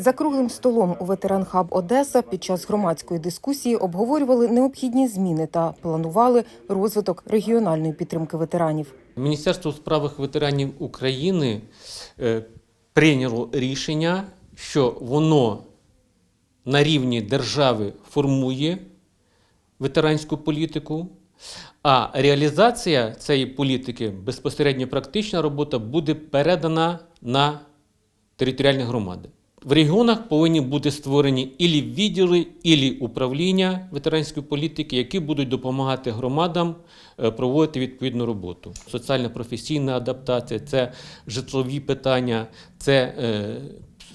За круглим столом у ветеранхаб Одеса під час громадської дискусії обговорювали необхідні зміни та планували розвиток регіональної підтримки ветеранів. Міністерство у справах ветеранів України е, прийняло рішення, що воно на рівні держави формує ветеранську політику, а реалізація цієї політики, безпосередньо практична робота, буде передана на територіальні громади. В регіонах повинні бути створені ілі відділи, ілі управління ветеранської політики, які будуть допомагати громадам е, проводити відповідну роботу. Соціально-професійна адаптація, це житлові питання, це е,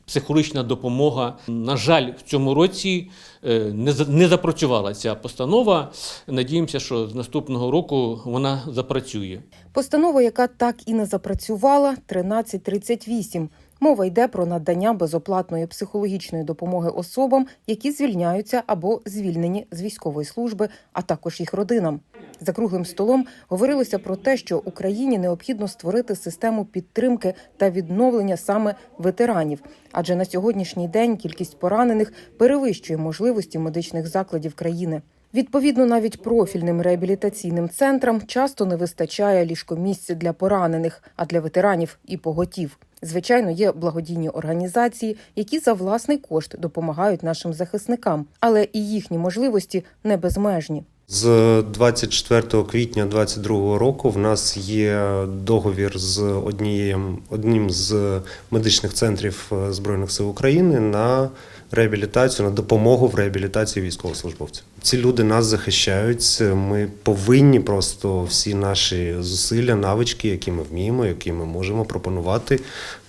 психологічна допомога. На жаль, в цьому році е, не запрацювала ця постанова. Надіємося, що з наступного року вона запрацює. Постанова, яка так і не запрацювала, 1338. Мова йде про надання безоплатної психологічної допомоги особам, які звільняються або звільнені з військової служби, а також їх родинам. За круглим столом говорилося про те, що Україні необхідно створити систему підтримки та відновлення саме ветеранів, адже на сьогоднішній день кількість поранених перевищує можливості медичних закладів країни. Відповідно, навіть профільним реабілітаційним центрам часто не вистачає ліжкомісць для поранених, а для ветеранів і поготів. Звичайно, є благодійні організації, які за власний кошт допомагають нашим захисникам, але і їхні можливості не безмежні. З 24 квітня 2022 року в нас є договір з однією, одним з медичних центрів Збройних сил України на реабілітацію, на допомогу в реабілітації військовослужбовців. Ці люди нас захищають. Ми повинні просто всі наші зусилля, навички, які ми вміємо, які ми можемо пропонувати,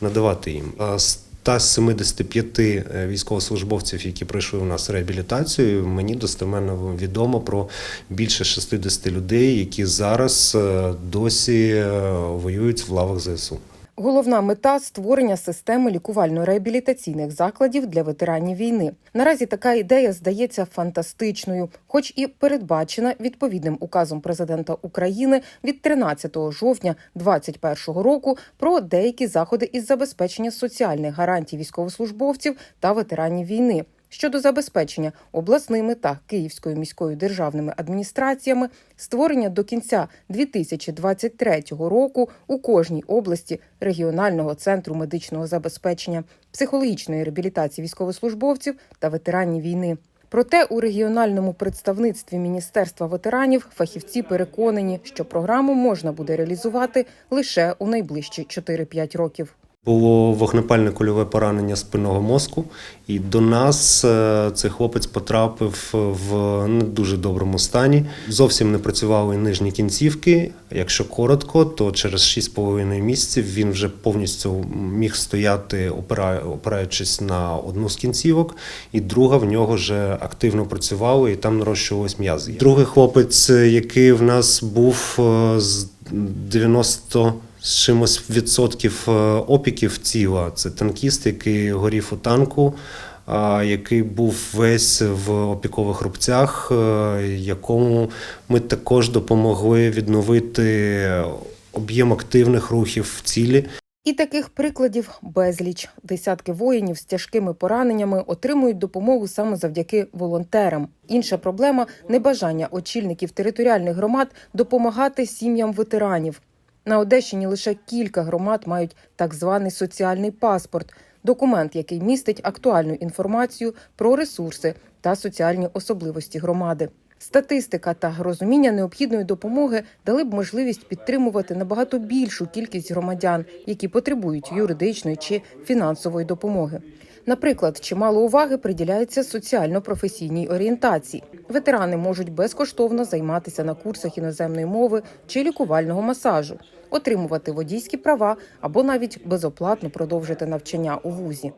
надавати їм. А з 175 е, військовослужбовців, які пройшли у нас реабілітацію, мені достеменно відомо про більше 60 людей, які зараз е, досі е, воюють в лавах ЗСУ. Головна мета створення системи лікувально-реабілітаційних закладів для ветеранів війни. Наразі така ідея здається фантастичною, хоч і передбачена відповідним указом президента України від 13 жовтня 2021 року про деякі заходи із забезпечення соціальних гарантій військовослужбовців та ветеранів війни. Щодо забезпечення обласними та Київською міською державними адміністраціями створення до кінця 2023 року у кожній області регіонального центру медичного забезпечення, психологічної реабілітації військовослужбовців та ветеранів війни. Проте у регіональному представництві Міністерства ветеранів фахівці переконані, що програму можна буде реалізувати лише у найближчі 4-5 років. Було вогнепальне кульове поранення спинного мозку, і до нас е, цей хлопець потрапив в не дуже доброму стані. Зовсім не працювали нижні кінцівки. Якщо коротко, то через 6,5 місяців він вже повністю міг стояти, опираючись на одну з кінцівок, і друга в нього вже активно працювала, і там нарощувались м'язи. Другий хлопець, який в нас був е, з 90 з чимось відсотків е, опіків тіла. Це танкіст, який горів у танку, який був весь в опікових рубцях, е, якому ми також допомогли відновити об'єм активних рухів в тілі. І таких прикладів безліч. Десятки воїнів з тяжкими пораненнями отримують допомогу саме завдяки волонтерам. Інша проблема небажання очільників територіальних громад допомагати сім'ям ветеранів. На Одещині лише кілька громад мають так званий соціальний паспорт документ, який містить актуальну інформацію про ресурси та соціальні особливості громади. Статистика та розуміння необхідної допомоги дали б можливість підтримувати набагато більшу кількість громадян, які потребують юридичної чи фінансової допомоги. Наприклад, чимало уваги приділяється соціально-професійній орієнтації. Ветерани можуть безкоштовно займатися на курсах іноземної мови чи лікувального масажу, отримувати водійські права або навіть безоплатно продовжити навчання у вузі.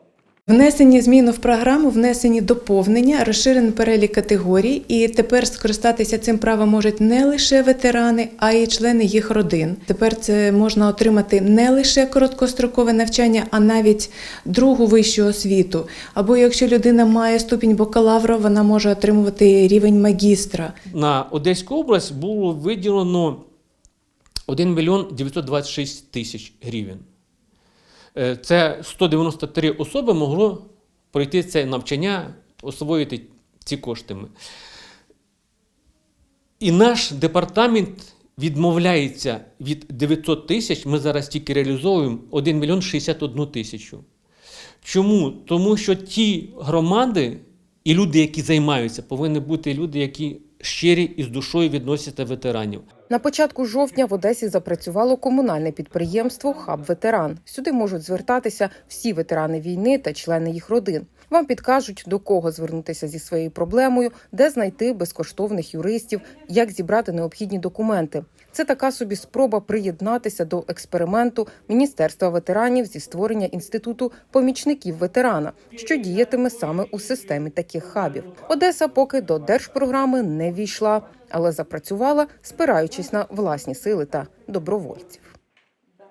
Внесені зміни в програму, внесені доповнення, розширений перелік категорій, і тепер скористатися цим правом можуть не лише ветерани, а й члени їх родин. Тепер це можна отримати не лише короткострокове навчання, а навіть другу вищу освіту. Або якщо людина має ступінь бакалавра, вона може отримувати рівень магістра. На Одеську область було виділено 1 мільйон 926 тисяч гривень. Е, Це 193 особи могло пройти це навчання, освоїти ці кошти. І наш департамент відмовляється від 900 тисяч. Ми зараз тільки реалізовуємо 1 мільйон 61 тисячу. Чому? Тому що ті громади і люди, які займаються, повинні бути люди, які щирі і з душою відносяться ветеранів. На початку жовтня в Одесі запрацювало комунальне підприємство Хаб Ветеран. Сюди можуть звертатися всі ветерани війни та члени їх родин. Вам підкажуть, до кого звернутися зі своєю проблемою, де знайти безкоштовних юристів, як зібрати необхідні документи. Це така собі спроба приєднатися до експерименту Міністерства ветеранів зі створення інституту помічників ветерана, що діятиме саме у системі таких хабів. Одеса поки до держпрограми не війшла, але запрацювала, спираючись на власні сили та добровольців.